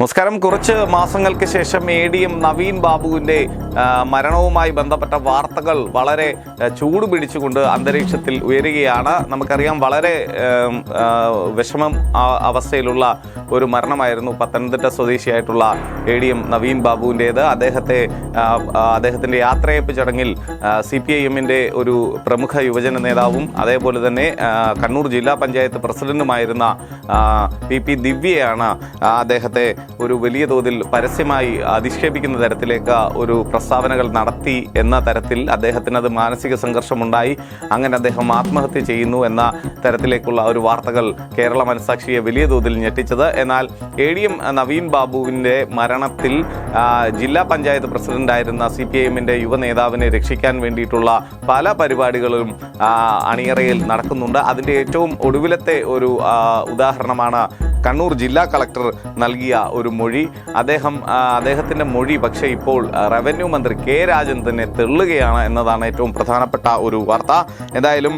നമസ്കാരം. കുറച്ച് മാസങ്ങൾക്ക് ശേഷം എ ഡി എം നവീൻ ബാബുവിന്റെ മരണവുമായി ബന്ധപ്പെട്ട വാർത്തകൾ വളരെ ചൂട് പിടിച്ചുകൊണ്ട് അന്തരീക്ഷത്തിൽ ഉയരുകയാണ്. നമുക്കറിയാം വളരെ വിഷമം അവസ്ഥയിലുള്ള ഒരു മരണമായിരുന്നു പത്തനംതിട്ട സ്വദേശിയായിട്ടുള്ള എ ഡി എം നവീൻ ബാബുവിന്റേത് അദ്ദേഹത്തെ അദ്ദേഹത്തിന്റെ യാത്രയപ്പ് ചടങ്ങിൽ സി പി ഐ എമ്മിന്റെ ഒരു പ്രമുഖ യുവജന നേതാവും അതേപോലെ തന്നെ കണ്ണൂർ ജില്ലാ പഞ്ചായത്ത് പ്രസിഡന്റുമായിരുന്ന പി പി ദിവ്യയാണ് അദ്ദേഹത്തെ ഒരു വലിയ തോതിൽ പരസ്യമായി അധിക്ഷേപിക്കുന്ന തരത്തിലേക്ക് ഒരു പ്രസ്താവനകൾ നടത്തി എന്ന തരത്തിൽ അദ്ദേഹത്തിന് അത് മാനസിക സംഘർഷമുണ്ടായി. അങ്ങനെ അദ്ദേഹം ആത്മഹത്യ ചെയ്യുന്നു എന്ന തരത്തിലേക്കുള്ള ഒരു വാർത്തകൾ കേരള മനസാക്ഷിയെ വലിയ തോതിൽ ഞെട്ടിച്ചത്. എന്നാൽ എ ഡി എം നവീൻ ബാബുവിന്റെ മരണത്തിൽ ജില്ലാ പഞ്ചായത്ത് പ്രസിഡന്റായിരുന്ന സി പി ഐ എമ്മിന്റെ യുവ നേതാവിനെ രക്ഷിക്കാൻ വേണ്ടിയിട്ടുള്ള പല പരിപാടികളും അണിയറയിൽ നടക്കുന്നുണ്ട്. അതിന്റെ ഏറ്റവും ഒടുവിലത്തെ ഒരു ഉദാഹരണമാണ് കണ്ണൂർ ജില്ലാ കളക്ടർ നൽകിയ ഒരു മൊഴി. അദ്ദേഹം അദ്ദേഹത്തിന്റെ മൊഴി പക്ഷേ ഇപ്പോൾ റവന്യൂ മന്ത്രി കെ രാജൻ തന്നെ തെള്ളുകയാണ് എന്നതാണ് ഏറ്റവും പ്രധാനപ്പെട്ട ഒരു വാർത്ത. എന്തായാലും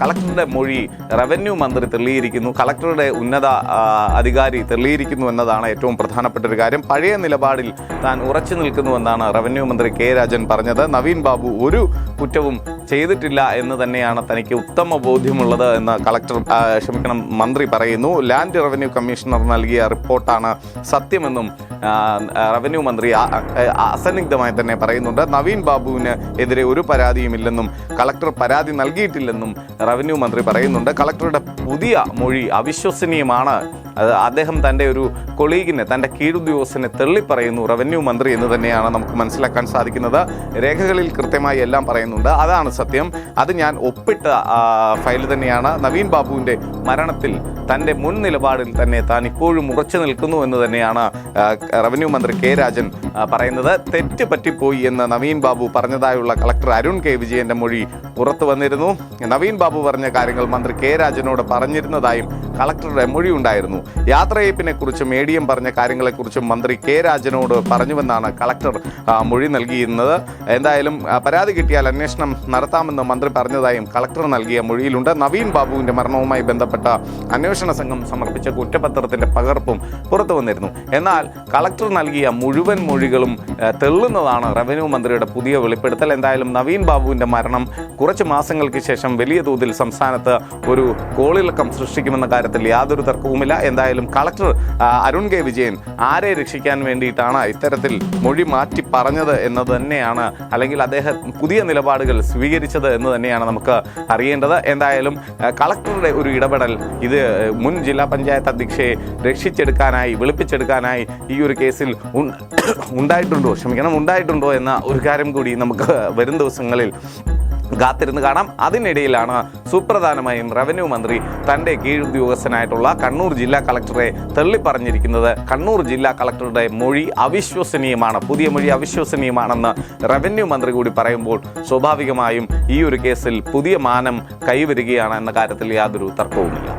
കളക്ടറുടെ മൊഴി റവന്യൂ മന്ത്രി തെളിയിരിക്കുന്നു കളക്ടറുടെ ഉന്നത അധികാരി തെളിയിരിക്കുന്നു എന്നതാണ് ഏറ്റവും പ്രധാനപ്പെട്ട ഒരു കാര്യം. പഴയ നിലപാടിൽ താൻ ഉറച്ചു നിൽക്കുന്നുവെന്നാണ് റവന്യൂ മന്ത്രി കെ രാജൻ പറഞ്ഞത്. നവീൻ ബാബു ഒരു കുറ്റവും ചെയ്തിട്ടില്ല എന്ന് തന്നെയാണ് തനിക്ക് ഉത്തമ ബോധ്യമുള്ളത് എന്ന് കളക്ടർ ക്ഷമിക്കണം മന്ത്രി പറയുന്നു. ലാൻഡ് റവന്യൂ കമ്മീഷണർ നൽകിയ റിപ്പോർട്ടാണ് സത്യമെന്നും റവന്യൂ മന്ത്രി അസന്നിഗ്ധമായി തന്നെ പറയുന്നുണ്ട്. നവീൻ ബാബുവിന് എതിരെ ഒരു പരാതിയുമില്ലെന്നും കളക്ടർ പരാതി നൽകിയിട്ടില്ലെന്നും റവന്യൂ മന്ത്രി പറയുന്നുണ്ട്. കളക്ടറുടെ പുതിയ മൊഴി അവിശ്വസനീയമാണ് അത് അദ്ദേഹം തന്റെ ഒരു കൊളീഗിനെ തന്റെ കീഴുദ്യോഗസ്ഥനെ തള്ളിപ്പറയുന്നു റവന്യൂ മന്ത്രി എന്ന് തന്നെയാണ് നമുക്ക് മനസ്സിലാക്കാൻ സാധിക്കുന്നത്. രേഖകളിൽ കൃത്യമായി എല്ലാം പറയുന്നുണ്ട്. അതാണ് സത്യം. അത് ഞാൻ ഒപ്പിട്ട ഫയൽ തന്നെയാണ്. നവീൻ ബാബുവിന്റെ മരണത്തിൽ തന്റെ മുൻ നിലപാടിൽ തന്നെ താൻ ഇപ്പോഴും ഉറച്ചു നിൽക്കുന്നു എന്ന് തന്നെയാണ് റവന്യൂ മന്ത്രി കെ രാജൻ പറയുന്നത്. തെറ്റ് പറ്റിപ്പോയി എന്ന് നവീൻ ബാബു പറഞ്ഞതായുള്ള കളക്ടർ അരുൺ കെ വിജയന്റെ മൊഴി പുറത്തു വന്നിരുന്നു. നവീൻ ബാബു പറഞ്ഞ കാര്യങ്ങൾ മന്ത്രി കെ രാജനോട് പറഞ്ഞിരുന്നതായും കളക്ടറുടെ മൊഴി ഉണ്ടായിരുന്നു. യാത്രയപ്പിനെ കുറിച്ചും എ ഡി എം പറഞ്ഞ കാര്യങ്ങളെക്കുറിച്ചും മന്ത്രി കെ രാജനോട് പറഞ്ഞുവെന്നാണ് കളക്ടർ മൊഴി നൽകിയിരുന്നത്. എന്തായാലും പരാതി കിട്ടിയാൽ അന്വേഷണം നടത്താമെന്ന് മന്ത്രി പറഞ്ഞതായും കളക്ടർ നൽകിയ മൊഴിയിലുണ്ട്. നവീൻ ബാബുവിന്റെ മരണവുമായി ബന്ധപ്പെട്ട അന്വേഷണ സംഘം സമർപ്പിച്ച കുറ്റപത്രത്തിന്റെ പകർപ്പും പുറത്തു വന്നിരുന്നു. എന്നാൽ കളക്ടർ നൽകിയ മുഴുവൻ മൊഴികളും തെള്ളുന്നതാണ് റവന്യൂ മന്ത്രിയുടെ പുതിയ വെളിപ്പെടുത്തൽ. എന്തായാലും നവീൻ ബാബുവിന്റെ മരണം കുറച്ച് മാസങ്ങൾക്ക് ശേഷം വലിയ തോതിൽ സംസ്ഥാനത്ത് ഒരു കോളിളക്കം സൃഷ്ടിക്കുമെന്ന കാര്യത്തിൽ യാതൊരു തർക്കവുമില്ല. എന്തായാലും കളക്ടർ അരുൺ കെ. വിജയൻ ആരെ രക്ഷിക്കാൻ വേണ്ടിയിട്ടാണ് ഇത്തരത്തിൽ മൊഴി മാറ്റി പറഞ്ഞത് എന്ന് തന്നെയാണ് അല്ലെങ്കിൽ അദ്ദേഹം പുതിയ നിലപാടുകൾ സ്വീകരിച്ചത് എന്ന് തന്നെയാണ് നമുക്ക് അറിയേണ്ടത്. എന്തായാലും കളക്ടറുടെ ഒരു ഇടപെടൽ ഇത് മുൻ ജില്ലാ പഞ്ചായത്ത് അധ്യക്ഷയെ രക്ഷിച്ചെടുക്കാനായി വിളിപ്പിച്ചെടുക്കാനായി ഈ ഒരു കേസിൽ ഉണ്ടായിട്ടുണ്ടോ? ക്ഷമിക്കണം ഉണ്ടായിട്ടുണ്ടോ എന്ന ഒരു കാര്യം കൂടി നമുക്ക് വരും ദിവസങ്ങളിൽ കാത്തിരുന്ന് കാണാം. അതിനിടയിലാണ് സുപ്രധാനമായും റവന്യൂ മന്ത്രി തന്റെ കീഴുദ്യോഗസ്ഥനായിട്ടുള്ള കണ്ണൂർ ജില്ലാ കളക്ടറെ തള്ളിപ്പറഞ്ഞിരിക്കുന്നത്. കണ്ണൂർ ജില്ലാ കളക്ടറുടെ മൊഴി അവിശ്വസനീയമാണ്. പുതിയ മൊഴി അവിശ്വസനീയമാണെന്ന് റവന്യൂ മന്ത്രി കൂടി പറയുമ്പോൾ സ്വാഭാവികമായും ഈ ഒരു കേസിൽ പുതിയ മാനം കൈവരികയാണ് എന്ന കാര്യത്തിൽ യാതൊരു തർക്കവുമില്ല.